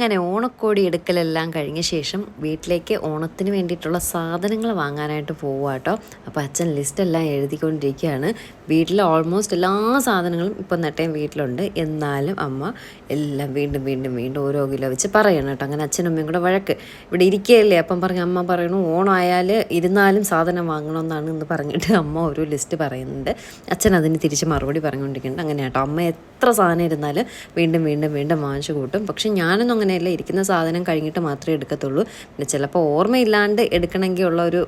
അങ്ങനെ ഓണക്കോടി എടുക്കലെല്ലാം കഴിഞ്ഞ ശേഷം വീട്ടിലേക്ക് ഓണത്തിന് വേണ്ടിയിട്ടുള്ള സാധനങ്ങൾ വാങ്ങാനായിട്ട് പോവുക കേട്ടോ. അപ്പോൾ അച്ഛൻ ലിസ്റ്റെല്ലാം എഴുതിക്കൊണ്ടിരിക്കുകയാണ്. വീട്ടിൽ ഓൾമോസ്റ്റ് എല്ലാ സാധനങ്ങളും ഇപ്പം നട്ടയും വീട്ടിലുണ്ട്. എന്നാലും അമ്മ എല്ലാം വീണ്ടും വീണ്ടും വീണ്ടും ഓരോ കിലോ വെച്ച് പറയണം കേട്ടോ. അങ്ങനെ അച്ഛനും അമ്മയും കൂടെ വഴക്ക്. ഇവിടെ ഇരിക്കുകയല്ലേ? അപ്പം പറഞ്ഞ് അമ്മ പറയണു ഓണമായാൽ ഇരുന്നാലും സാധനം വാങ്ങണമെന്നാണ് എന്ന് പറഞ്ഞിട്ട് അമ്മ ഒരു ലിസ്റ്റ് പറയുന്നുണ്ട്. അച്ഛൻ അതിന് തിരിച്ച് മറുപടി പറഞ്ഞുകൊണ്ടിരിക്കുന്നുണ്ട്. അങ്ങനെ കേട്ടോ അമ്മ എത്ര സാധനം ഇരുന്നാലും വീണ്ടും വീണ്ടും വീണ്ടും വാങ്ങിച്ചു കൂട്ടും. പക്ഷെ ഞാനൊന്നും അങ്ങനെയല്ല ഇരിക്കുന്ന സാധനം കഴിഞ്ഞിട്ട് മാത്രമേ എടുക്കത്തുള്ളൂ. പിന്നെ ചിലപ്പോൾ ഓർമ്മയില്ലാണ്ട് എടുക്കണമെങ്കിൽ ഉള്ള ഒരു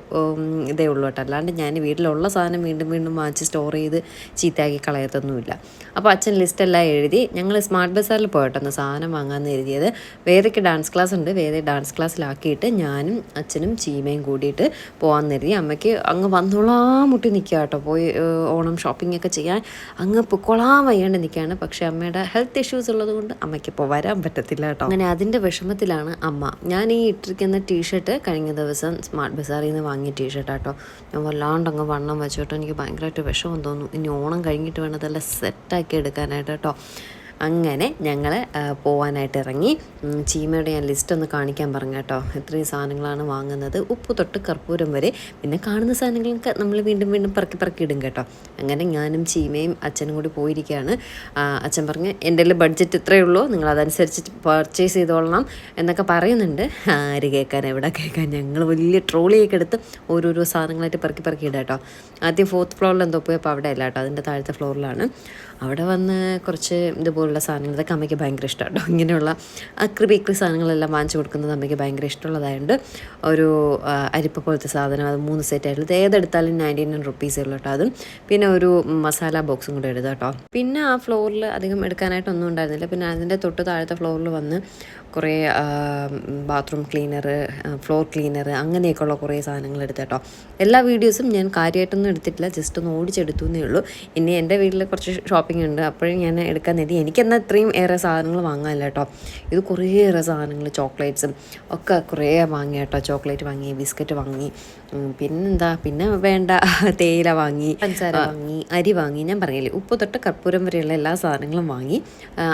ഇതേ ഉള്ളൂ കേട്ടോ. അല്ലാണ്ട് ഞാൻ വീട്ടിലുള്ള സാധനം വീണ്ടും വീണ്ടും വാങ്ങിച്ച് സ്റ്റോർ ചെയ്ത് ചീത്തയാക്കി കളയത്തൊന്നുമില്ല. അപ്പോൾ അച്ഛൻ ലിസ്റ്റ് എല്ലാം എഴുതി ഞങ്ങൾ സ്മാർട്ട് ബസാറിൽ പോയിട്ടൊന്ന് സാധനം വാങ്ങാമെന്ന് എഴുതിയത് വേദയ്ക്ക് ഡാൻസ് ക്ലാസ് ഉണ്ട്. വേദ ഡാൻസ് ക്ലാസ്സിലാക്കിയിട്ട് ഞാനും അച്ഛനും ചീമയും കൂടിയിട്ട് പോകാമെന്ന് എഴുതി അമ്മയ്ക്ക് അങ്ങ് വന്നോളാ മുട്ടി നിൽക്കുക കേട്ടോ. പോയി ഓണം ഷോപ്പിംഗ് ഒക്കെ ചെയ്യാൻ അങ്ങ് പൊക്കോളാൻ വയ്യാണ്ട് നിൽക്കുകയാണ്. പക്ഷേ അമ്മയുടെ ഹെൽത്ത് ഇഷ്യൂസ് ഉള്ളത് കൊണ്ട് അമ്മയ്ക്ക് ഇപ്പോൾ വരാൻ പറ്റത്തില്ല കേട്ടോ. അങ്ങനെ അതിന്റെ വിഷമത്തിലാണ് അമ്മ. ഞാൻ ഈ ഇട്ടിരിക്കുന്ന ടീഷർട്ട് കഴിഞ്ഞ ദിവസം സ്മാർട്ട് ബസാറിൽ നിന്ന് വാങ്ങിയ ടീഷർട്ടാട്ടോ ഞാൻ വല്ലാണ്ട് അങ്ങ് വണ്ണം വെച്ചോട്ടോ എനിക്ക് ഭയങ്കരമായിട്ട് വിഷമം തോന്നുന്നു. ഇനി ഓണം കഴിഞ്ഞിട്ട് വേണം അതെല്ലാം സെറ്റാക്കി എടുക്കാനായിട്ട് കേട്ടോ. അങ്ങനെ ഞങ്ങൾ പോവാനായിട്ട് ഇറങ്ങി. ചീമയുടെ ഞാൻ ലിസ്റ്റ് ഒന്ന് കാണിക്കാൻ പറഞ്ഞു കേട്ടോ. ഇത്രയും സാധനങ്ങളാണ് വാങ്ങുന്നത്. ഉപ്പ് തൊട്ട് കർപ്പൂരം വരെ. പിന്നെ കാണുന്ന സാധനങ്ങളൊക്കെ നമ്മൾ വീണ്ടും വീണ്ടും പറക്കി പറക്കി ഇടും കേട്ടോ. അങ്ങനെ ഞാനും ചീമയും അച്ഛനും കൂടി പോയിരിക്കുകയാണ്. അച്ഛൻ പറഞ്ഞ് എന്റെ ബഡ്ജറ്റ് ഇത്രയേ ഉള്ളൂ. നിങ്ങൾ അതനുസരിച്ച് പർച്ചേസ് ചെയ്തോളണം എന്നൊക്കെ പറയുന്നുണ്ട്. ആര് കേൾക്കാൻ എവിടെ കേൾക്കാൻ? ഞങ്ങൾ വലിയ ട്രോളിയൊക്കെ എടുത്ത് ഓരോരോ സാധനങ്ങളായിട്ട് പറക്കി പറക്കി ഇടാം കേട്ടോ. ആദ്യം ഫോർത്ത് ഫ്ലോറിൽ എന്തോ പോയപ്പോൾ അവിടെ അല്ല കേട്ടോ. അതിന്റെ താഴത്തെ ഫ്ലോറിലാണ് അവിടെ വന്ന് കുറച്ച് ഇതുപോലുള്ള സാധനങ്ങൾ ഇതൊക്കെ അമ്മയ്ക്ക് ഭയങ്കര ഇഷ്ടമാണ് കേട്ടോ ഇങ്ങനെയുള്ള അക്രി ബേക്കറി സാധനങ്ങളെല്ലാം വാങ്ങിച്ചു കൊടുക്കുന്നത് അമ്മയ്ക്ക് ഭയങ്കര ഇഷ്ടമുള്ളതായതുകൊണ്ട് ഒരു അരിപ്പ പോലത്തെ സാധനം അത് മൂന്ന് സെറ്റ് ആയിട്ടുള്ളത് ഇത് ഏതെടുത്താലും നയന്റി നയൻ റുപ്പീസേ ഉള്ളൂ കേട്ടോ അതും. പിന്നെ ഒരു മസാല ബോക്സും കൂടെ എടുത്തു കേട്ടോ. പിന്നെ ആ ഫ്ലോറിൽ അധികം എടുക്കാനായിട്ടൊന്നും ഉണ്ടായിരുന്നില്ല. പിന്നെ അതിന്റെ തൊട്ട് താഴത്തെ ഫ്ലോറിൽ വന്ന് കുറേ ബാത്റൂം ക്ലീനർ ഫ്ലോർ ക്ലീനർ അങ്ങനെയൊക്കെയുള്ള കുറേ സാധനങ്ങൾ എടുത്തു കേട്ടോ. എല്ലാ വീഡിയോസും ഞാൻ കാര്യമായിട്ടൊന്നും എടുത്തിട്ടില്ല. ജസ്റ്റ് ഒന്ന് ഓടിച്ചെടുത്തു എന്നേ ഉള്ളൂ. ഇനി എന്റെ വീട്ടിൽ കുറച്ച് ഷോപ്പിംഗ് ഉണ്ട്. അപ്പോഴും ഞാൻ എടുക്കാൻ നേടി എനിക്കെന്നാൽ ഇത്രയും ഏറെ സാധനങ്ങൾ വാങ്ങാനില്ല കേട്ടോ. ഇത് കുറേയേറെ സാധനങ്ങൾ ചോക്ലേറ്റ്സും ഒക്കെ കുറേ വാങ്ങി കേട്ടോ. ചോക്ലേറ്റ് വാങ്ങി ബിസ്ക്കറ്റ് വാങ്ങി പിന്നെന്താ? പിന്നെ വേണ്ട തേയില വാങ്ങി പഞ്ചസാര വാങ്ങി. അരി വാങ്ങി. ഞാൻ പറഞ്ഞില്ലേ ഉപ്പ് തൊട്ട് കർപ്പൂരം വരെയുള്ള എല്ലാ സാധനങ്ങളും വാങ്ങി.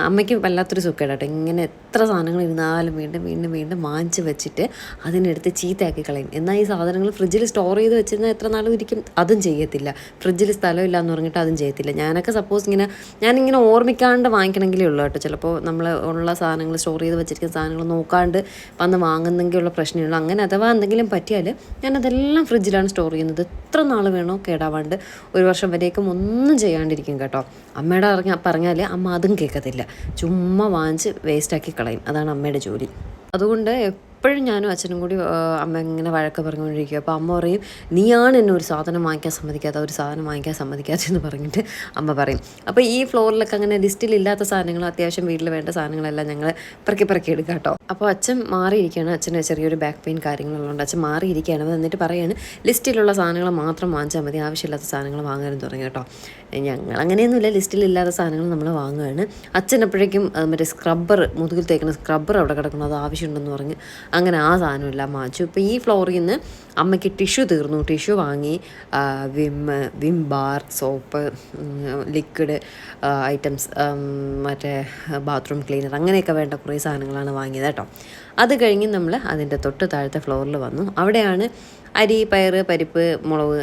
അമ്മയ്ക്ക് വല്ലാത്തൊരു സുഖമാണ് കേട്ടോ. ഇങ്ങനെ എത്ര സാധനങ്ങൾ ഇരുന്നാലും വീണ്ടും വീണ്ടും വീണ്ടും വാങ്ങിച്ച് വെച്ചിട്ട് അതിനെടുത്ത് ചീത്തയാക്കി കളയും. എന്നാൽ ഈ സാധനങ്ങൾ ഫ്രിഡ്ജിൽ സ്റ്റോർ ചെയ്ത് വെച്ചിരുന്നാൽ എത്ര നാളും ഇരിക്കും? അതും ചെയ്യത്തില്ല. ഫ്രിഡ്ജിൽ സ്ഥലമില്ല എന്ന് പറഞ്ഞിട്ട് അതും ചെയ്യത്തില്ല. ഞാനൊക്കെ സപ്പോസ് ഇങ്ങനെ ഞാനിങ്ങനെ ഓർമ്മിക്കാണ്ട് വാങ്ങിക്കണമെങ്കിലേ ഉള്ളൂ കേട്ടോ. ചിലപ്പോൾ നമ്മൾ ഉള്ള സാധനങ്ങൾ സ്റ്റോർ ചെയ്ത് വെച്ചിരിക്കുന്ന സാധനങ്ങൾ നോക്കാണ്ട് വന്ന് വാങ്ങുന്നെങ്കിലുള്ള പ്രശ്നമുള്ളൂ അങ്ങനെ അഥവാ എന്തെങ്കിലും പറ്റിയാൽ ഞാനതെല്ലാം ഫ്രിഡ്ജിലാണ് സ്റ്റോർ ചെയ്യുന്നത്. എത്ര നാൾ വേണോ കേടാവാണ്ട് ഒരു വർഷം വരേക്കും ഒന്നും ചെയ്യാണ്ടിരിക്കും കേട്ടോ. അമ്മയുടെ അറിഞ്ഞ പറഞ്ഞാൽ അമ്മ അതും കേൾക്കത്തില്ല. ചുമ്മാ വാങ്ങിച്ച് വേസ്റ്റാക്കി കളയും. അതാണ് അമ്മയുടെ ജോലി. അതുകൊണ്ട് എപ്പോഴും ഞാനും അച്ഛനും കൂടി അമ്മ ഇങ്ങനെ വഴക്ക് പറഞ്ഞുകൊണ്ടിരിക്കുക അപ്പോൾ അമ്മ പറയും നീയാണ് എന്നെ ഒരു സാധനം വാങ്ങിക്കാൻ സമ്മതിക്കാത്ത ഒരു സാധനം വാങ്ങിക്കാൻ സമ്മതിക്കാത്ത എന്ന് പറഞ്ഞിട്ട് അമ്മ പറയും. അപ്പോൾ ഈ ഫ്ലോറിലൊക്കെ അങ്ങനെ ലിസ്റ്റിൽ ഇല്ലാത്ത സാധനങ്ങൾ അത്യാവശ്യം വീട്ടിൽ വേണ്ട സാധനങ്ങളെല്ലാം ഞങ്ങൾ പറക്കി പറക്കി എടുക്കുക കേട്ടോ. അപ്പോൾ അച്ഛൻ മാറിയിരിക്കുകയാണ്. അച്ഛന് ചെറിയൊരു ബാക്ക് പെയിൻ കാര്യങ്ങളുള്ളതുകൊണ്ട് അച്ഛൻ മാറിയിരിക്കുകയാണ്. അപ്പോൾ എന്നിട്ട് പറയാണ് ലിസ്റ്റിലുള്ള സാധനങ്ങൾ മാത്രം വാങ്ങിച്ചാൽ മതി. ആവശ്യമില്ലാത്ത സാധനങ്ങൾ വാങ്ങാനും തുടങ്ങി കേട്ടോ. ഞങ്ങൾ അങ്ങനെയൊന്നുമില്ല ലിസ്റ്റിലില്ലാത്ത സാധനങ്ങൾ നമ്മൾ വാങ്ങുകയാണ് അച്ഛൻ എപ്പോഴേക്കും മറ്റേ സ്ക്രബ്ബർ മുതുകിൽ തേക്കുന്ന സ്ക്രബ്ബർ അവിടെ കിടക്കുന്നത് ആവശ്യമുണ്ടെന്ന് പറഞ്ഞ് അങ്ങനെ ആ സാധനമെല്ലാം. മാച്ചു ഇപ്പോൾ ഈ ഫ്ലോറിൽ നിന്ന് അമ്മയ്ക്ക് ടിഷ്യൂ തീർന്നു. ടിഷ്യൂ വാങ്ങി Vim Vim bar soap liquid items മറ്റേ ബാത്റൂം ക്ലീനർ അങ്ങനെയൊക്കെ വേണ്ട കുറേ സാധനങ്ങളാണ് വാങ്ങിയത് കേട്ടോ. അത് കഴിഞ്ഞ് നമ്മൾ അതിന്റെ തൊട്ട് താഴത്തെ ഫ്ലോറിൽ വന്നു. അവിടെയാണ് അരി പയർ പരിപ്പ് മുളക്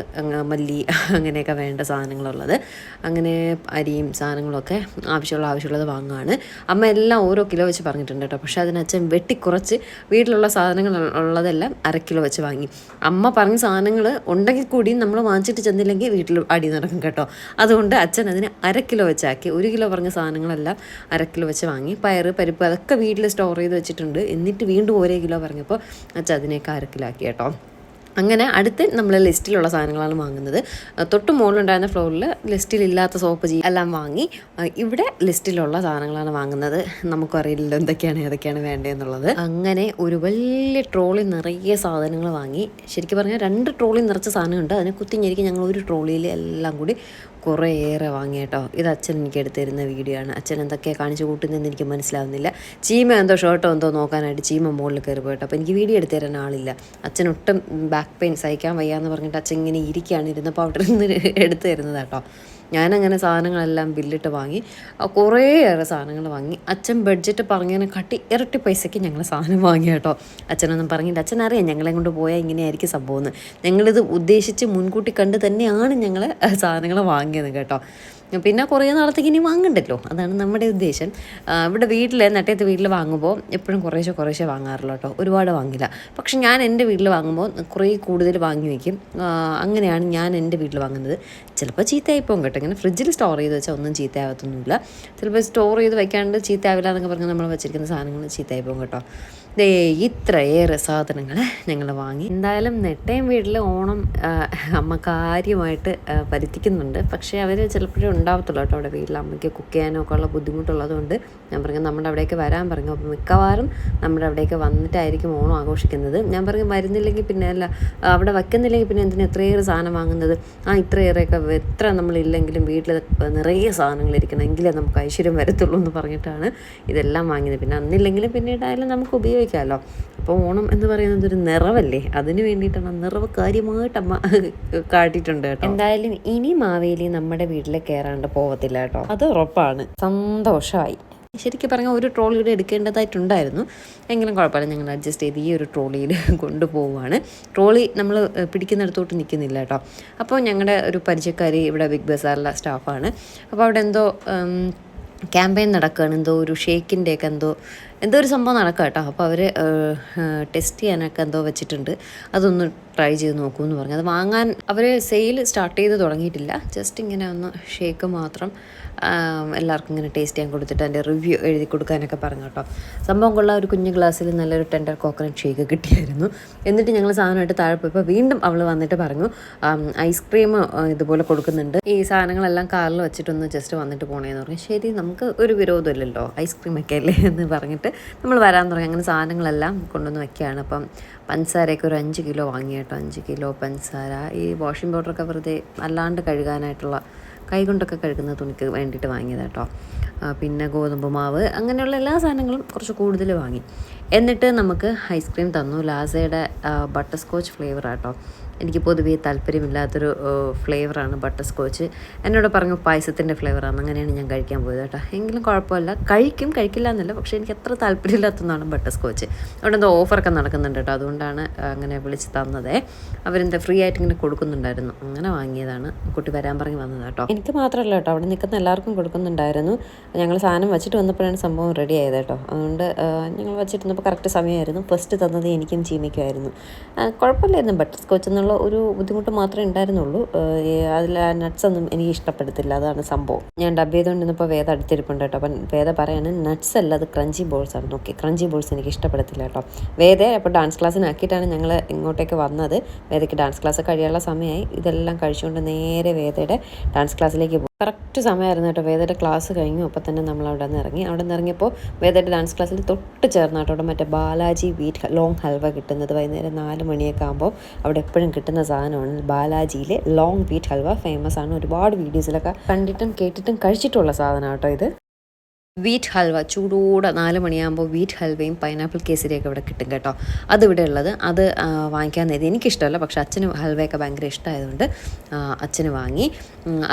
മല്ലി അങ്ങനെയൊക്കെ വേണ്ട സാധനങ്ങളുള്ളത്. അങ്ങനെ അരിയും സാധനങ്ങളൊക്കെ ആവശ്യമുള്ള ആവശ്യമുള്ളത് വാങ്ങുകയാണ് അമ്മ എല്ലാം ഓരോ കിലോ വെച്ച് പറഞ്ഞിട്ടുണ്ട് കേട്ടോ. പക്ഷേ അതിനച്ഛൻ വെട്ടിക്കുറച്ച് വീട്ടിലുള്ള സാധനങ്ങൾ ഉള്ളതെല്ലാം അര കിലോ വെച്ച് വാങ്ങി. അമ്മ പറഞ്ഞ സാധനങ്ങൾ ഉണ്ടെങ്കിൽ കൂടി നമ്മൾ വാങ്ങിച്ചിട്ട് ചെന്നില്ലെങ്കിൽ വീട്ടിൽ അടി നടക്കും കേട്ടോ. അതുകൊണ്ട് അച്ഛൻ അതിന് അര കിലോ വെച്ചാക്കി. ഒരു കിലോ പറഞ്ഞ സാധനങ്ങളെല്ലാം അര കിലോ വെച്ച് വാങ്ങി. പയർ പരിപ്പ് അതൊക്കെ വീട്ടിൽ സ്റ്റോർ ചെയ്ത് വെച്ചിട്ടുണ്ട്. എന്നിട്ട് വീണ്ടും ഒരേ കിലോ പറഞ്ഞപ്പോൾ അച്ഛൻ അതിനേക്ക് അര കിലോ ആക്കി കേട്ടോ. അങ്ങനെ അടുത്ത് നമ്മൾ ലിസ്റ്റിലുള്ള സാധനങ്ങളാണ് വാങ്ങുന്നത്. തൊട്ട് മുകളിലുണ്ടായിരുന്ന ഫ്ലോറിൽ ലിസ്റ്റിലില്ലാത്ത സോപ്പ് ജി എല്ലാം വാങ്ങി ഇവിടെ ലിസ്റ്റിലുള്ള സാധനങ്ങളാണ് വാങ്ങുന്നത്. നമുക്കറിയില്ലല്ലോ എന്തൊക്കെയാണ് ഏതൊക്കെയാണ് വേണ്ടതെന്നുള്ളത് അങ്ങനെ ഒരു വലിയ ട്രോളി നിറയെ സാധനങ്ങൾ വാങ്ങി. ശരിക്കും പറഞ്ഞാൽ രണ്ട് ട്രോളി നിറച്ച സാധനമുണ്ട്. അതിനെ കുത്തിഞ്ഞിരിക്കും ഞങ്ങൾ ഒരു ട്രോളിയിൽ എല്ലാം കൂടി കുറേയേറെ വാങ്ങി കേട്ടോ. ഇത് അച്ഛൻ എനിക്ക് എടുത്തിരുന്ന വീഡിയോ ആണ്. അച്ഛൻ എന്തൊക്കെയാണ് കാണിച്ചു കൂട്ടുന്നതെന്ന് എനിക്ക് മനസ്സിലാവുന്നില്ല. ചീമ എന്തോ ഷർട്ടോ എന്തോ നോക്കാനായിട്ട് ചീമ മുകളിൽ കയറി പോയിട്ടോ അപ്പോൾ എനിക്ക് വീഡിയോ എടുത്തു തരാൻ ആളില്ല. അച്ഛൻ ഒട്ടും ബാക്ക് പെയിൻ സഹിക്കാൻ വയ്യാന്ന് പറഞ്ഞിട്ട് അച്ഛൻ ഇങ്ങനെ ഇരിക്കുകയാണ് ഇരുന്നപ്പോൾ അവിടെ നിന്ന് എടുത്തു തരുന്നത് കേട്ടോ. ഞാനങ്ങനെ സാധനങ്ങളെല്ലാം ബില്ലിട്ട് വാങ്ങി കുറേയേറെ സാധനങ്ങൾ വാങ്ങി. അച്ഛൻ ബഡ്ജറ്റ് പറഞ്ഞതിനെ കാട്ടി ഇരട്ടി പൈസയ്ക്ക് ഞങ്ങൾ സാധനം വാങ്ങി കേട്ടോ. അച്ഛനൊന്നും പറഞ്ഞില്ല. അച്ഛൻ അറിയാം ഞങ്ങളെ കൊണ്ട് പോയാൽ ഇങ്ങനെയായിരിക്കും സംഭവം എന്ന്. ഞങ്ങളിത് ഉദ്ദേശിച്ച് മുൻകൂട്ടി കണ്ട് തന്നെയാണ് ഞങ്ങൾ സാധനങ്ങൾ വാങ്ങിയത് കേട്ടോ. പിന്നെ കുറേ നാളത്തേക്ക് ഇനി വാങ്ങണ്ടല്ലോ. അതാണ് നമ്മുടെ ഉദ്ദേശം. ഇവിടെ വീട്ടിൽ നട്ടയത്ത് വീട്ടിൽ വാങ്ങുമ്പോൾ എപ്പോഴും കുറേശ്ശെ കുറേശ്ശെ വാങ്ങാറുള്ളൂ കേട്ടോ. ഒരുപാട് വാങ്ങില്ല. പക്ഷെ ഞാൻ എന്റെ വീട്ടിൽ വാങ്ങുമ്പോൾ കുറേ കൂടുതൽ വാങ്ങി വയ്ക്കും അങ്ങനെയാണ് ഞാൻ എന്റെ വീട്ടിൽ വാങ്ങുന്നത്. ചിലപ്പോൾ ചീത്തയായി പോകും കേട്ടോ. ഇങ്ങനെ ഫ്രിഡ്ജിൽ സ്റ്റോർ ചെയ്ത് വെച്ചാൽ ഒന്നും ചീത്തയാവത്തൊന്നുമില്ല. ചിലപ്പോൾ സ്റ്റോർ ചെയ്ത് വയ്ക്കാണ്ട് ചീത്തയാവില്ല എന്നൊക്കെ പറഞ്ഞ് നമ്മൾ വെച്ചിരിക്കുന്ന സാധനങ്ങൾ ചീത്തയായി പോകും കേട്ടോ. ദേ ഇത്രയേറെ സാധനങ്ങൾ ഞങ്ങൾ വാങ്ങി. എന്തായാലും നെട്ടയും വീട്ടിൽ ഓണം അമ്മ കാര്യമായിട്ട് വരുത്തിക്കുന്നുണ്ട്. പക്ഷേ അവർ ചിലപ്പോഴേ ഉണ്ടാവത്തുള്ളൂ കേട്ടോ അവിടെ വീട്ടിൽ അമ്മയ്ക്ക് കുക്ക് ചെയ്യാനൊക്കെ ഉള്ള ബുദ്ധിമുട്ടുള്ളതുകൊണ്ട് ഞാൻ പറഞ്ഞു നമ്മുടെ അവിടേക്ക് വരാൻ പറഞ്ഞു. അപ്പോൾ മിക്കവാറും നമ്മുടെ അവിടേക്ക് വന്നിട്ടായിരിക്കും ഓണം ആഘോഷിക്കുന്നത്. ഞാൻ പറഞ്ഞു വരുന്നില്ലെങ്കിൽ പിന്നെ അല്ല അവിടെ വയ്ക്കുന്നില്ലെങ്കിൽ പിന്നെ എന്തിനാ എത്രയേറെ സാധനം വാങ്ങുന്നത്? ആ ഇത്രയേറെയൊക്കെ എത്ര നമ്മളില്ലെങ്കിലും വീട്ടിൽ നിറയെ സാധനങ്ങൾ ഇരിക്കണം. എങ്കിലേ നമുക്ക് ഐശ്വര്യം വരത്തുള്ളൂ എന്ന് പറഞ്ഞിട്ടാണ് ഇതെല്ലാം വാങ്ങിയത്. പിന്നെ അന്നില്ലെങ്കിലും പിന്നീടായാലും നമുക്ക് ഉപയോഗിക്കാമല്ലോ അപ്പോൾ ഓണം എന്ന് പറയുന്നത് ഒരു നിറവല്ലേ? അതിന് വേണ്ടിയിട്ടാണ് നിറവ് കാര്യമായിട്ട് അമ്മ കാട്ടിയിട്ടുണ്ട് കേട്ടോ. എന്തായാലും ഇനി മാവേലി നമ്മുടെ വീട്ടിൽ കയറാണ്ട് പോകത്തില്ല കേട്ടോ. അത് ഉറപ്പാണ്. സന്തോഷമായി. ശരിക്കും പറഞ്ഞാൽ ഒരു ട്രോളി ട്രോളിയുടെ എടുക്കേണ്ടതായിട്ടുണ്ടായിരുന്നു. എങ്കിലും കുഴപ്പമില്ല ഞങ്ങൾ അഡ്ജസ്റ്റ് ചെയ്ത് ഈ ഒരു ട്രോളിയിൽ കൊണ്ടുപോവുകയാണ്. ട്രോളി നമ്മൾ പിടിക്കുന്നിടത്തോട്ട് നിൽക്കുന്നില്ല കേട്ടോ. അപ്പോൾ ഞങ്ങളുടെ ഒരു പരിചയക്കാരി ഇവിടെ ബിഗ് ബസാറിലെ സ്റ്റാഫാണ്. അപ്പോൾ അവിടെ എന്തോ ക്യാമ്പയിൻ നടക്കുകയാണ്. എന്തോ ഒരു ഷേക്കിന്റെയൊക്കെ എന്തോ എന്തോ ഒരു സംഭവം നടക്കുക കേട്ടോ. അപ്പോൾ അവർ ടെസ്റ്റ് ചെയ്യാനൊക്കെ എന്തോ വെച്ചിട്ടുണ്ട്. അതൊന്ന് ട്രൈ ചെയ്ത് നോക്കൂ എന്ന് പറഞ്ഞു. അത് വാങ്ങാൻ അവർ സെയിൽ സ്റ്റാർട്ട് ചെയ്ത് തുടങ്ങിയിട്ടില്ല. ജസ്റ്റ് ഇങ്ങനെ ഒന്ന് ഷേക്ക് മാത്രം എല്ലാവർക്കും ഇങ്ങനെ ടേസ്റ്റ് ചെയ്യാൻ കൊടുത്തിട്ട് അതിന്റെ റിവ്യൂ എഴുതി കൊടുക്കാനൊക്കെ പറഞ്ഞു കേട്ടോ. സംഭവം കൊള്ളാം ഒരു കുഞ്ഞു ഗ്ലാസ്സിൽ നല്ലൊരു ടെൻഡർ കോക്കനട്ട് ഷേക്ക് കിട്ടിയായിരുന്നു. എന്നിട്ട് ഞങ്ങൾ സാധനമായിട്ട് താഴെ പോയപ്പോൾ വീണ്ടും അവൾ വന്നിട്ട് പറഞ്ഞു ഐസ്ക്രീം ഇതുപോലെ കൊടുക്കുന്നുണ്ട്. ഈ സാധനങ്ങളെല്ലാം കാറിൽ വെച്ചിട്ടൊന്ന് ജസ്റ്റ് വന്നിട്ട് പോണേന്ന് പറഞ്ഞു. ശരി നമുക്ക് ഒരു വിരോധമില്ലല്ലോ ഐസ്ക്രീമൊക്കെ അല്ലേ എന്ന് പറഞ്ഞിട്ട് നമ്മൾ വരാൻ തുടങ്ങി. അങ്ങനെ സാധനങ്ങളെല്ലാം കൊണ്ടുവന്ന് വെക്കുകയാണ്. അപ്പം പഞ്ചസാരയൊക്കെ ഒരു അഞ്ച് കിലോ വാങ്ങി കേട്ടോ അഞ്ച് കിലോ പഞ്ചസാര. ഈ വാഷിംഗ് പൗഡറൊക്കെ വെറുതെ അല്ലാണ്ട് കഴുകാനായിട്ടുള്ള കൈ കൊണ്ടൊക്കെ കഴുകുന്ന തുണിക്ക് വേണ്ടിയിട്ട് വാങ്ങിയത് കേട്ടോ പിന്നെ ഗോതമ്പ് മാവ് അങ്ങനെയുള്ള എല്ലാ സാധനങ്ങളും കുറച്ച് കൂടുതൽ വാങ്ങി. എന്നിട്ട് നമുക്ക് ഐസ്ക്രീം തന്നു. ലാസയുടെ ബട്ടർ സ്കോച്ച് ഫ്ലേവർ ആട്ടോ എനിക്ക് പൊതുവേ താല്പര്യമില്ലാത്തൊരു ഫ്ലേവറാണ് ബട്ടർ സ്കോച്ച് എന്നോട് പറഞ്ഞു പായസത്തിന്റെ ഫ്ലേവറാണ്. അങ്ങനെയാണ് ഞാൻ കഴിക്കാൻ പോയത് കേട്ടോ. എങ്കിലും കുഴപ്പമില്ല. കഴിക്കും കഴിക്കില്ല എന്നല്ല പക്ഷേ എനിക്ക് അത്ര താല്പര്യമില്ലാത്തതാണ് ബട്ടർ സ്കോച്ച് അവിടെ എന്തോ ഓഫറൊക്കെ നടക്കുന്നുണ്ട് കേട്ടോ. അതുകൊണ്ടാണ് അങ്ങനെ വിളിച്ച് തന്നതേ. അവരെന്താ ഫ്രീ ആയിട്ട് ഇങ്ങനെ കൊടുക്കുന്നുണ്ടായിരുന്നു. അങ്ങനെ വാങ്ങിയതാണ്. കുട്ടി വരാൻ പറഞ്ഞ് വന്നത് കേട്ടോ. എനിക്ക് മാത്രമല്ല കേട്ടോ. അവിടെ നിൽക്കുന്ന എല്ലാവർക്കും കൊടുക്കുന്നുണ്ടായിരുന്നു. ഞങ്ങൾ സാധനം വെച്ചിട്ട് വന്നപ്പോഴാണ് സംഭവം റെഡി ആയത് കേട്ടോ. അതുകൊണ്ട് ഞങ്ങൾ വെച്ചിരുന്നപ്പോൾ കറക്റ്റ് സമയമായിരുന്നു. ഫസ്റ്റ് തന്നത് എനിക്കും ചീമയ്ക്കുമായിരുന്നു. കുഴപ്പമില്ലായിരുന്നു ബട്ടർ സ്കോച്ച് എന്നുള്ള ഒരു ബുദ്ധിമുട്ട് മാത്രമേ ഉണ്ടായിരുന്നുള്ളൂ. അതിൽ nuts ഒന്നും എനിക്ക് ഇഷ്ടപ്പെടത്തില്ല. അതാണ് സംഭവം. ഞാൻ ഡബ് ചെയ്തുകൊണ്ടിരുന്നപ്പോൾ വേദ അടുത്തിരിപ്പുണ്ട് കേട്ടോ. അപ്പം വേദ പറയാണ് നട്ട്സ് അല്ല അത് ക്രഞ്ചി ബോൾസ് ആണ്. ഓക്കെ ക്രഞ്ചി ബോൾസ് എനിക്ക് ഇഷ്ടപ്പെടത്തില്ല കേട്ടോ. വേദ അപ്പോൾ ഡാൻസ് ക്ലാസ്സിനാക്കിയിട്ടാണ് ഞങ്ങൾ ഇങ്ങോട്ടേക്ക് വന്നത്. വേദയ്ക്ക് ഡാൻസ് ക്ലാസ് കഴിയാനുള്ള സമയമായി. ഇതെല്ലാം കഴിച്ചുകൊണ്ട് നേരെ വേദയുടെ ഡാൻസ് ക്ലാസ്സിലേക്ക് കറക്റ്റ് സമയമായിരുന്നു കേട്ടോ. വേദയുടെ ക്ലാസ് കഴിഞ്ഞു. അപ്പോൾ തന്നെ നമ്മൾ അവിടെ നിന്ന് ഇറങ്ങി. അവിടെ നിന്ന് ഇറങ്ങിയപ്പോൾ വേദയുടെ ഡാൻസ് ക്ലാസ്സിൽ തൊട്ട് ചേർന്നാട്ടോ അവിടെ മറ്റേ ബാലാജി വീറ്റ് ലോങ് ഹൽവ കിട്ടുന്നത്. വൈകുന്നേരം നാല് മണിയൊക്കെ ആകുമ്പോൾ അവിടെ എപ്പോഴും കിട്ടുന്ന സാധനമാണ് ബാലാജിയിലെ ലോങ് വീറ്റ് ഹൽവ. ഫേമസ് ആണ്. ഒരുപാട് വീഡിയോസിലൊക്കെ കണ്ടിട്ടും കേട്ടിട്ടും കഴിച്ചിട്ടുള്ള സാധനം കേട്ടോ ഇത്. വീറ്റ് ഹൽവ ചൂടോടെ നാല് മണിയാകുമ്പോൾ വീറ്റ് ഹൽവയും പൈനാപ്പിൾ കേസരിയൊക്കെ ഇവിടെ കിട്ടും കേട്ടോ. അതിവിടെ ഉള്ളത്. അത് വാങ്ങിക്കാൻ നേരത്തെ എനിക്കിഷ്ടമല്ല പക്ഷെ അച്ഛന് ഹൽവയൊക്കെ ഭയങ്കര ഇഷ്ടമായതുകൊണ്ട് അച്ഛന് വാങ്ങി.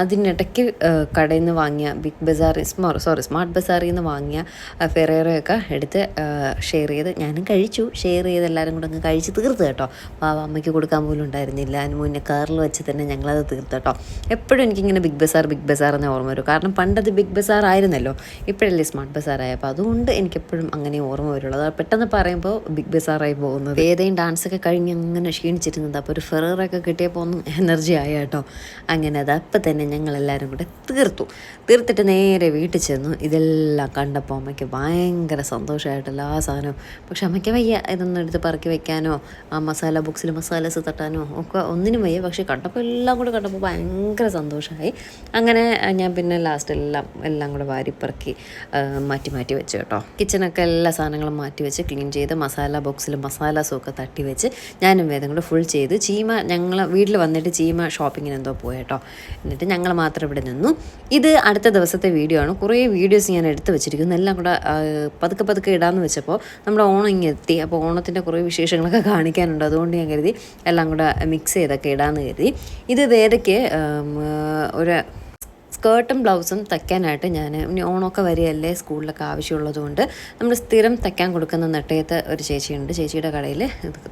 അതിനിടയ്ക്ക് കടയിൽ നിന്ന് വാങ്ങിയ ബിഗ് ബസാർ സോറി സ്മാർട്ട് ബസാറിൽ നിന്ന് വാങ്ങിയ ഫെറേറയൊക്കെ എടുത്ത് ഷെയർ ചെയ്ത് ഞാനും കഴിച്ചു. ഷെയർ ചെയ്ത് എല്ലാവരും കൂടെ അങ്ങ് കഴിച്ച് തീർത്ത് കേട്ടോ. പാവ അമ്മയ്ക്ക് കൊടുക്കാൻ പോലും ഉണ്ടായിരുന്നില്ല. അതിന് മുന്നേ കാറിൽ വെച്ച് തന്നെ ഞങ്ങളത് തീർത്ത് കേട്ടോ. എപ്പോഴും എനിക്കിങ്ങനെ ബിഗ് ബസാർ ബിഗ് ബസാർ എന്നേ ഓർമ്മ വരും. കാരണം പണ്ടത് ബിഗ് ബസാർ ആയിരുന്നല്ലോ. ഇപ്പോഴല്ലേ സ്മാർട്ട് ബസാറായ? അപ്പോൾ അതുകൊണ്ട് എനിക്കെപ്പോഴും അങ്ങനെ ഓർമ്മ വരുള്ളൂ അത് പെട്ടെന്ന് പറയുമ്പോൾ ബിഗ് ബസാറായി പോകുന്നത്. ഏതെങ്കിലും ഡാൻസ് ഒക്കെ കഴിഞ്ഞ് അങ്ങനെ ക്ഷീണിച്ചിരുന്നത്. അപ്പോൾ ഒരു ഫെററൊക്കെ കിട്ടിയപ്പോൾ ഒന്നും എനർജി ആയ കേട്ടോ. അങ്ങനെ അത് അപ്പം തന്നെ ഞങ്ങളെല്ലാവരും കൂടെ തീർത്തു. തീർത്തിട്ട് നേരെ വീട്ടിൽ ചെന്നു. ഇതെല്ലാം കണ്ടപ്പോൾ അമ്മയ്ക്ക് ഭയങ്കര സന്തോഷമായിട്ട് എല്ലാ സാധനവും പക്ഷെ അമ്മയ്ക്ക് വയ്യ. ഇതൊന്നും എടുത്ത് പറക്കി വെക്കാനോ ആ മസാല ബുക്സിൽ മസാലസ് തട്ടാനോ ഒക്കെ ഒന്നിനും വയ്യ. പക്ഷെ കണ്ടപ്പോൾ എല്ലാം കൂടെ കണ്ടപ്പോൾ ഭയങ്കര സന്തോഷമായി അങ്ങനെ ഞാൻ പിന്നെ ലാസ്റ്റ് എല്ലാം എല്ലാം കൂടെ വാരിപ്പറക്കി. ആ, മാറ്റി മാറ്റി വെച്ചു കേട്ടോ. കിച്ചണൊക്കെ എല്ലാ സാധനങ്ങളും മാറ്റി വെച്ച് ക്ലീൻ ചെയ്ത് മസാല ബോക്സിൽ മസാല സോക്ക് തട്ടി വെച്ച് ഞാനും വേദം കൂടെ ഫുൾ ചെയ്ത് ചീമ ഞങ്ങൾ വീട്ടിൽ വന്നിട്ട് ചീമ ഷോപ്പിങ്ങിന് എന്തോ പോയി കേട്ടോ. എന്നിട്ട് ഞങ്ങൾ മാത്രം ഇവിടെ നിന്നു. ഇത് അടുത്ത ദിവസത്തെ വീഡിയോ ആണ്. കുറേ വീഡിയോസ് ഞാൻ എടുത്ത് വെച്ചിരിക്കുന്നു. എല്ലാം കൂടെ പതുക്കെ പതുക്കെ ഇടാമെന്ന് വെച്ചപ്പോൾ നമ്മുടെ ഓണം ഇങ്ങനെ എത്തി. അപ്പോൾ ഓണത്തിന്റെ കുറേ വിശേഷങ്ങളൊക്കെ കാണിക്കാനുണ്ട്. അതുകൊണ്ട് ഞാൻ കരുതി എല്ലാം കൂടെ മിക്സ് ചെയ്തൊക്കെ ഇടാമെന്ന് കരുതി. ഇത് വേദയ്ക്ക് ഒരു സ്കേർട്ടും ബ്ലൗസും തയ്ക്കാനായിട്ട് ഞാൻ ഓണമൊക്കെ വരികയല്ലേ സ്കൂളിലൊക്കെ ആവശ്യമുള്ളതുകൊണ്ട്. നമ്മൾ സ്ഥിരം തയ്ക്കാൻ കൊടുക്കുന്ന നെട്ടയത്ത് ഒരു ചേച്ചിയുണ്ട്. ചേച്ചിയുടെ കടയിൽ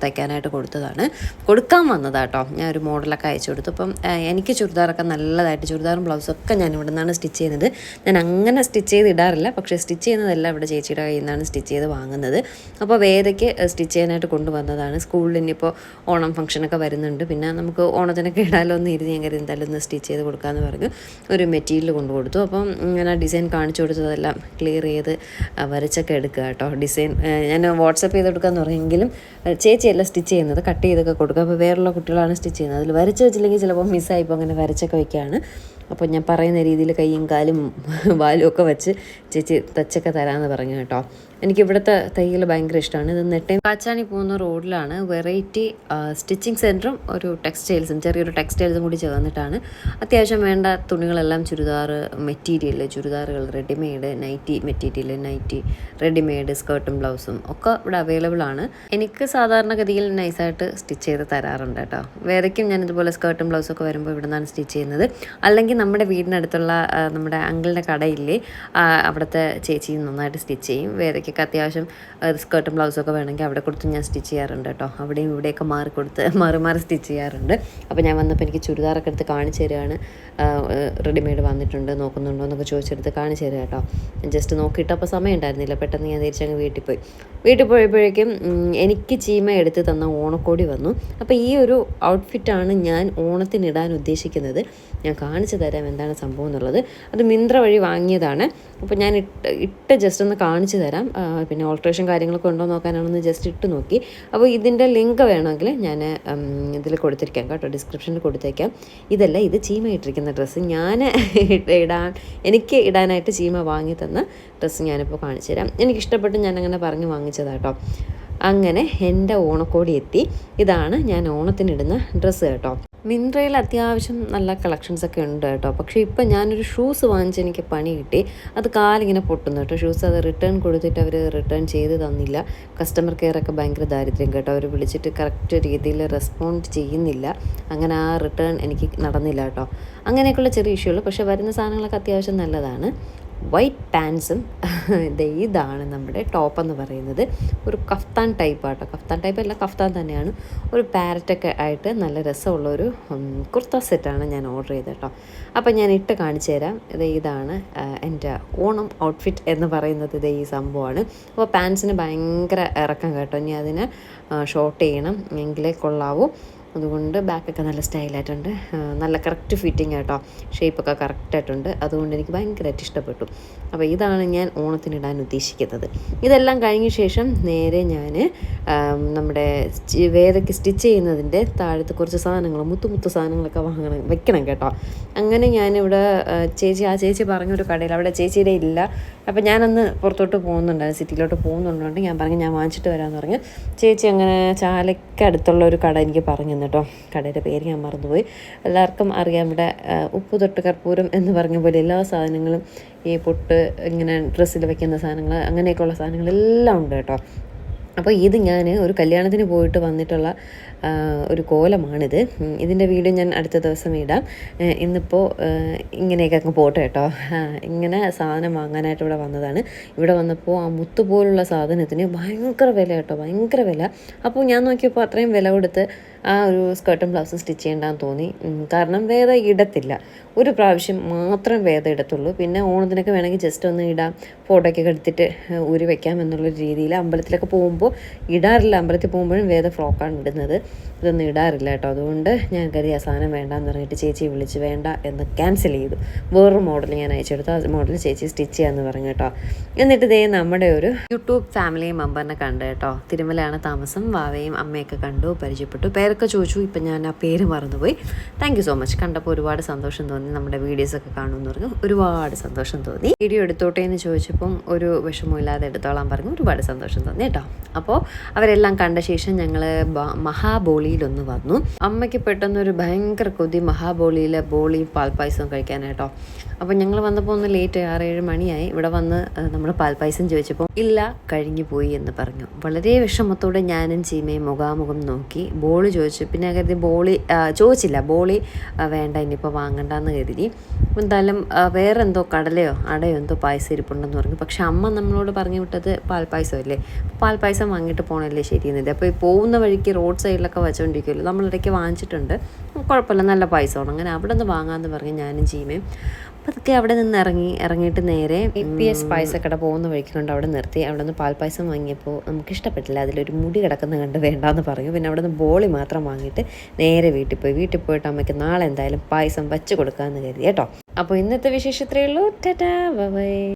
തയ്ക്കാനായിട്ട് കൊടുത്തതാണ്. കൊടുക്കാൻ വന്നതാട്ടോ. ഞാൻ ഒരു മോഡലൊക്കെ അയച്ചു കൊടുത്തു. അപ്പം എനിക്ക് ചുരിദാറൊക്കെ നല്ലതായിട്ട് ചുരിദാറും ബ്ലൗസും ഒക്കെ ഞാൻ ഇവിടെ നിന്നാണ് സ്റ്റിച്ച് ചെയ്യുന്നത്. ഞാൻ അങ്ങനെ സ്റ്റിച്ച് ചെയ്ത് ഇടാറില്ല പക്ഷേ സ്റ്റിച്ച് ചെയ്യുന്നതെല്ലാം ഇവിടെ ചേച്ചിയുടെ കയ്യിൽ നിന്നാണ് സ്റ്റിച്ച് ചെയ്ത് വാങ്ങുന്നത്. അപ്പോൾ വേദയ്ക്ക് സ്റ്റിച്ച് ചെയ്യാനായിട്ട് കൊണ്ടുവന്നതാണ്. സ്കൂളിൽ ഇനിയിപ്പോൾ ഓണം ഫംഗ്ഷനൊക്കെ വരുന്നുണ്ട്. പിന്നെ നമുക്ക് ഓണത്തിനൊക്കെ ഇടാലോ എന്ന് ഇരുന്ന് ഞാൻ കരുതി എന്തായാലും ഒന്ന് സ്റ്റിച്ച് ചെയ്ത് കൊടുക്കാമെന്ന് പറഞ്ഞു. ഒരു മെറ്റീരിയൽ കൊണ്ടു കൊടുത്തു അപ്പം ഇങ്ങനെ ഡിസൈൻ കാണിച്ചു കൊടുത്തതെല്ലാം ക്ലിയർ ചെയ്ത് വരച്ചൊക്കെ എടുക്കുക കേട്ടോ. ഡിസൈൻ ഞാൻ വാട്സപ്പ് ചെയ്ത് കൊടുക്കാമെന്ന് പറഞ്ഞെങ്കിലും ആ, ചേച്ചിയല്ല സ്റ്റിച്ച് ചെയ്യുന്നത് കട്ട് ചെയ്തൊക്കെ കൊടുക്കുക. അപ്പോൾ വേറെയുള്ള കുട്ടികളാണ് സ്റ്റിച്ച് ചെയ്യുന്നത്. അതിൽ വരച്ച് വെച്ചില്ലെങ്കിൽ ചിലപ്പോൾ മിസ്സായിപ്പോൾ അങ്ങനെ വരച്ചൊക്കെ വയ്ക്കുകയാണ്. അപ്പോൾ ഞാൻ പറയുന്ന രീതിയിൽ കൈയും കാലും വാലും ഒക്കെ വെച്ച് ചേച്ചി തച്ചൊക്കെ തരാമെന്ന് പറഞ്ഞു കേട്ടോ. എനിക്ക് ഇവിടുത്തെ തയ്യൽ ഭയങ്കര ഇഷ്ടമാണ്. ഇത് നെട്ടയം കാച്ചാണി പോകുന്ന റോഡിലാണ്. വെറൈറ്റി സ്റ്റിച്ചിങ് സെന്ററും ഒരു ടെക്സ്റ്റൈൽസും ചെറിയൊരു ടെക്സ്റ്റൈൽസും കൂടി ചേർന്നിട്ടാണ്. അത്യാവശ്യം വേണ്ട തുണികളെല്ലാം churidar material ചുരിദാറുകൾ readymade nighty material nighty readymade സ്കേർട്ടും ബ്ലൗസും ഒക്കെ ഇവിടെ അവൈലബിൾ ആണ്. എനിക്ക് സാധാരണഗതിയിൽ നൈസായിട്ട് സ്റ്റിച്ച് ചെയ്ത് തരാറുണ്ട് കേട്ടോ. വേറെക്കും ഞാൻ ഇതുപോലെ സ്കേർട്ടും ബ്ലൗസും ഒക്കെ വരുമ്പോൾ ഇവിടെ നിന്നാണ് സ്റ്റിച്ച് ചെയ്യുന്നത്. അല്ലെങ്കിൽ നമ്മുടെ വീടിനടുത്തുള്ള നമ്മുടെ അങ്കിളിന്റെ കടയില്ലേ അവിടുത്തെ ചേച്ചി നന്നായിട്ട് സ്റ്റിച്ച് ചെയ്യും. വേറെക്കൊക്കെ അത്യാവശ്യം സ്കേർട്ടും ബ്ലൗസൊക്കെ വേണമെങ്കിൽ അവിടെ കൊടുത്ത് ഞാൻ സ്റ്റിച്ച് ചെയ്യാറുണ്ട് കേട്ടോ. അവിടെയും ഇവിടെയൊക്കെ മാറി കൊടുത്ത് മാറി മാറി സ്റ്റിച്ച് ചെയ്യാറുണ്ട്. അപ്പോൾ ഞാൻ വന്നപ്പോൾ എനിക്ക് ചുരിദാറൊക്കെ എടുത്ത് കാണിച്ചു തരികയാണ് റെഡിമെയ്ഡ് വന്നിട്ടുണ്ട് നോക്കുന്നുണ്ടോ എന്നൊക്കെ ചോദിച്ചെടുത്ത് കാണിച്ചു തരിക കേട്ടോ. ജസ്റ്റ് നോക്കിയിട്ട് അപ്പോൾ സമയം ഉണ്ടായിരുന്നില്ല പെട്ടെന്ന് ഞാൻ തിരിച്ചങ്ങ് വീട്ടിൽ പോയി. വീട്ടിൽ പോയപ്പോഴേക്കും എനിക്ക് ചീമ എടുത്ത് തന്ന ഓണക്കോടി വന്നു. അപ്പോൾ ഈ ഒരു ഔട്ട്ഫിറ്റാണ് ഞാൻ ഓണത്തിനിടാൻ ഉദ്ദേശിക്കുന്നത്. ഞാൻ കാണിച്ചു തരാം എന്താണ് സംഭവം എന്നുള്ളത്. അത് മിന്ത്ര വഴി വാങ്ങിയതാണ്. അപ്പോൾ ഞാൻ ഇട്ട് ഇട്ട് ജസ്റ്റ് ഒന്ന് കാണിച്ചു തരാം. പിന്നെ ഓൾട്രേഷൻ കാര്യങ്ങളൊക്കെ ഉണ്ടോ നോക്കാനാണെന്ന് ജസ്റ്റ് ഇട്ട് നോക്കി. അപ്പോൾ ഇതിന്റെ ലിങ്ക് വേണമെങ്കിൽ ഞാൻ ഇതിൽ കൊടുത്തിരിക്കാം കേട്ടോ. ഡിസ്ക്രിപ്ഷനിൽ കൊടുത്തേക്കാം. ഇതല്ല ഇത് ചീമ ഇട്ടിരിക്കുന്ന ഡ്രസ്സ് ഞാൻ ഇടാൻ എനിക്ക് ഇടാനായിട്ട് ചീമ വാങ്ങി തന്ന ഡ്രസ്സ് ഞാനിപ്പോൾ കാണിച്ചു തരാം എനിക്കിഷ്ടപ്പെട്ട് ഞാനങ്ങനെ പറഞ്ഞ് വാങ്ങിച്ചതാട്ടോ അങ്ങനെ എന്റെ ഓണക്കോടി എത്തി. ഇതാണ് ഞാൻ ഓണത്തിനിടുന്ന ഡ്രസ്സ് കേട്ടോ മിന്ത്രയിൽ അത്യാവശ്യം നല്ല കളക്ഷൻസ് ഒക്കെ ഉണ്ട് കേട്ടോ പക്ഷേ ഇപ്പം ഞാനൊരു ഷൂസ് വാങ്ങിച്ച് എനിക്ക് പണി കിട്ടി. അത് കാലിങ്ങനെ പൊട്ടുന്നു കേട്ടോ ഷൂസ് അത് റിട്ടേൺ കൊടുത്തിട്ട് അവർ റിട്ടേൺ ചെയ്ത് തന്നില്ല. കസ്റ്റമർ കെയർ ഒക്കെ ഭയങ്കര ദാരിദ്ര്യം കേട്ടോ. അവർ വിളിച്ചിട്ട് കറക്റ്റ് രീതിയിൽ റെസ്പോണ്ട് ചെയ്യുന്നില്ല. അങ്ങനെ ആ റിട്ടേൺ എനിക്ക് നടന്നില്ല കേട്ടോ അങ്ങനെയൊക്കെയുള്ള ചെറിയ ഇഷ്യൂ ഉള്ളൂ. പക്ഷേ വരുന്ന സാധനങ്ങളൊക്കെ അത്യാവശ്യം നല്ലതാണ്. വൈറ്റ് പാൻസും ഇതാണ് നമ്മുടെ ടോപ്പ് എന്ന് പറയുന്നത്. ഒരു കഫ്താൻ ടൈപ്പ് ആട്ടോ. കഫ്താൻ ടൈപ്പ് അല്ല കഫ്താൻ തന്നെയാണ്. ഒരു പാരറ്റൊക്കെ ആയിട്ട് നല്ല രസമുള്ള ഒരു കുർത്ത സെറ്റാണ് ഞാൻ ഓർഡർ ചെയ്തത് കേട്ടോ അപ്പം ഞാൻ ഇട്ട് കാണിച്ചു തരാം. ഇത് ഇതാണ് എന്റെ ഓണം ഔട്ട്ഫിറ്റ് എന്ന് പറയുന്നത് ഇത് ഈ സംഭവമാണ്. അപ്പോൾ പാൻസിന് ഭയങ്കര ഇറക്കം കേട്ടോ. ഇനി അതിനെ ഷോർട്ട് ചെയ്യണം. എങ്കിലേ കൊള്ളാവൂ. അതുകൊണ്ട് ബാക്കൊക്കെ നല്ല സ്റ്റൈലായിട്ടുണ്ട്. നല്ല കറക്റ്റ് ഫിറ്റിംഗ് ആട്ടോ. ഷേപ്പൊക്കെ കറക്റ്റായിട്ടുണ്ട്. അതുകൊണ്ട് എനിക്ക് ഭയങ്കരമായിട്ട് ഇഷ്ടപ്പെട്ടു. അപ്പോൾ ഇതാണ് ഞാൻ ഓണത്തിനിടാൻ ഉദ്ദേശിക്കുന്നത്. ഇതെല്ലാം കഴിഞ്ഞ ശേഷം നേരെ ഞാൻ നമ്മുടെ വേദയ്ക്ക് സ്റ്റിച്ച് ചെയ്യുന്നതിന്റെ താഴത്ത് കുറച്ച് സാധനങ്ങൾ മുത്തു മുത്തു സാധനങ്ങളൊക്കെ വാങ്ങണം വെക്കണം കേട്ടോ. അങ്ങനെ ഞാനിവിടെ ചേച്ചി ആ ചേച്ചി പറഞ്ഞൊരു കടയിൽ അവിടെ ചേച്ചിയുടെ ഇല്ല. അപ്പോൾ ഞാനന്ന് പുറത്തോട്ട് പോകുന്നുണ്ടായിരുന്നു സിറ്റിയിലോട്ട് പോകുന്നുണ്ട്. ഞാൻ പറഞ്ഞു ഞാൻ വാങ്ങിച്ചിട്ട് വരാമെന്ന് പറഞ്ഞു. ചേച്ചി അങ്ങനെ ചാലയ്ക്ക് അടുത്തുള്ള ഒരു കട എനിക്ക് പറഞ്ഞു തന്നു കേട്ടോ കടയുടെ പേര് ഞാൻ മറന്നുപോയി. എല്ലാവർക്കും അറിയാം ഇവിടെ ഉപ്പ് തൊട്ട് കർപ്പൂരം എന്ന് പറഞ്ഞ പോലെ എല്ലാ സാധനങ്ങളും ഈ പൊട്ട് ഇങ്ങനെ ഡ്രസ്സിൽ വെക്കുന്ന സാധനങ്ങൾ അങ്ങനെയൊക്കെയുള്ള സാധനങ്ങളെല്ലാം ഉണ്ട് കേട്ടോ. അപ്പോൾ ഇത് ഞാൻ ഒരു കല്യാണത്തിന് പോയിട്ട് വന്നിട്ടുള്ള ഒരു കോലമാണിത്. ഇതിന്റെ വീഡിയോ ഞാൻ അടുത്ത ദിവസം ഇടാം. ഇന്നിപ്പോൾ ഇങ്ങനെയൊക്കെ അങ്ങ് പോട്ടെ കേട്ടോ. ഇങ്ങനെ സാധനം വാങ്ങാനായിട്ട് ഇവിടെ വന്നതാണ്. ഇവിടെ വന്നപ്പോൾ ആ മുത്ത് പോലുള്ള സാധനത്തിന് ഭയങ്കര വില കേട്ടോ ഭയങ്കര വില. അപ്പോൾ ഞാൻ നോക്കിയപ്പോൾ അത്രയും വില കൊടുത്ത് ആ ഒരു സ്കർട്ടും ബ്ലൗസും സ്റ്റിച്ച് ചെയ്യേണ്ടെന്ന് തോന്നി. കാരണം വേദ ഇടത്തില്ല. ഒരു പ്രാവശ്യം മാത്രം വേദ ഇടത്തുള്ളൂ. പിന്നെ ഓണത്തിനൊക്കെ വേണമെങ്കിൽ ജസ്റ്റ് ഒന്ന് ഇടാം. ഫോട്ടോയ്ക്കൊക്കെ എടുത്തിട്ട് ഊരി വെക്കാം എന്നുള്ളൊരു രീതിയിൽ അമ്പലത്തിലൊക്കെ പോകുമ്പോൾ ഇടാറില്ല. അമ്പലത്തിൽ പോകുമ്പോഴും വേദ ഫ്രോക്കാണ് ഇടുന്നത്. ഇതൊന്നും ഇടാറില്ല കേട്ടോ. അതുകൊണ്ട് ഞാൻ കരുതി ആ സാധനം വേണ്ടാന്ന് പറഞ്ഞിട്ട് ചേച്ചി വിളിച്ച് വേണ്ട എന്ന് ക്യാൻസൽ ചെയ്തു. വേറൊരു മോഡൽ ഞാൻ അയച്ചെടുത്തു. ആ മോഡൽ ചേച്ചി സ്റ്റിച്ച് ചെയ്യാമെന്ന് പറഞ്ഞു കേട്ടോ. എന്നിട്ട് ഇതേ നമ്മുടെ ഒരു യൂട്യൂബ് ഫാമിലി മെമ്പറിനെ കണ്ടു കേട്ടോ. തിരുമലയാണ് താമസം. വാവയും അമ്മയൊക്കെ കണ്ടു പരിചയപ്പെട്ടു. പേരൊക്കെ ചോദിച്ചു ഇപ്പം ഞാൻ ആ പേര് മറന്നുപോയി. താങ്ക് യു സോ മച്ച് കണ്ടപ്പോൾ ഒരുപാട് സന്തോഷം തോന്നി. നമ്മുടെ വീഡിയോസ് ഒക്കെ കാണുമെന്ന് പറഞ്ഞു. ഒരുപാട് സന്തോഷം തോന്നി. വീഡിയോ എടുത്തോട്ടെ എന്ന് ചോദിച്ചപ്പം ഒരു വിഷമമില്ലാതെ എടുത്തോളാൻ പറഞ്ഞു. ഒരുപാട് സന്തോഷം തോന്നി കേട്ടോ. അപ്പോൾ അവരെല്ലാം കണ്ട ശേഷം ഞങ്ങൾ മഹാബോളിയിലൊന്ന് വന്നു. അമ്മയ്ക്ക് പെട്ടെന്നൊരു ഭയങ്കര കൊതി. മഹാബോളിയിലെ ബോളിയും പാൽപ്പായസവും കഴിക്കാനായിട്ടോ. അപ്പോൾ ഞങ്ങൾ വന്നപ്പോൾ ഒന്ന് ലേറ്റ് ആറ് ഏഴ് മണിയായി. ഇവിടെ വന്ന് നമ്മൾ പാൽപ്പായസം ചോദിച്ചപ്പോൾ ഇല്ല കഴിഞ്ഞു പോയി എന്ന് പറഞ്ഞു. വളരെ വിഷമത്തോടെ ഞാനും ചീമയും മുഖാമുഖം നോക്കി ബോളി ചോദിച്ചു. പിന്നെ കരുതി ബോളി ചോദിച്ചില്ല. ബോളി വേണ്ട ഇനിയിപ്പോൾ വാങ്ങണ്ടെന്ന് കരുതി. എന്തായാലും വേറെ എന്തോ കടലയോ അടയോ എന്തോ പായസം ഇരിപ്പുണ്ടെന്ന് പറഞ്ഞു. പക്ഷെ അമ്മ നമ്മളോട് പറഞ്ഞു വിട്ടത് പാൽപ്പായസം അല്ലേ? പാൽപ്പായസം വാങ്ങിയിട്ട് പോകണല്ലേ ശരിയെന്നില്ല അപ്പോൾ ഈ പോകുന്ന വഴിക്ക് റോഡ് സൈഡിലൊക്കെ വെച്ചുകൊണ്ടിരിക്കുമല്ലോ നമ്മളിടയ്ക്ക് വാങ്ങിച്ചിട്ടുണ്ട്. കുഴപ്പമില്ല. നല്ല പായസമാണ്. അങ്ങനെ അവിടെ നിന്ന് വാങ്ങാമെന്ന് പറഞ്ഞ് ഞാനും ചീമയും അപ്പോൾ അതൊക്കെ അവിടെ നിന്ന് ഇറങ്ങി ഇറങ്ങിയിട്ട് നേരെ എ പി എസ് പായസക്കട പോകുന്ന വഴിക്കുന്നുണ്ട് അവിടെ നിർത്തി. അവിടെ നിന്ന് പാൽപ്പായസം വാങ്ങിയപ്പോൾ നമുക്ക് ഇഷ്ടപ്പെട്ടില്ല. അതിലൊരു മുടി കിടക്കുന്ന കണ്ട് വേണ്ടാന്ന് പറഞ്ഞു. പിന്നെ അവിടെ നിന്ന് ബോളി മാത്രം വാങ്ങിയിട്ട് നേരെ വീട്ടിൽ പോയി. വീട്ടിൽ പോയിട്ട് അമ്മയ്ക്ക് നാളെ എന്തായാലും പായസം വച്ച് കൊടുക്കാമെന്ന് കരുതി. കേട്ടോ? അപ്പോൾ ഇന്നത്തെ വിശേഷത്രേ ഉള്ളൂ. ടാറ്റാ. ബൈ.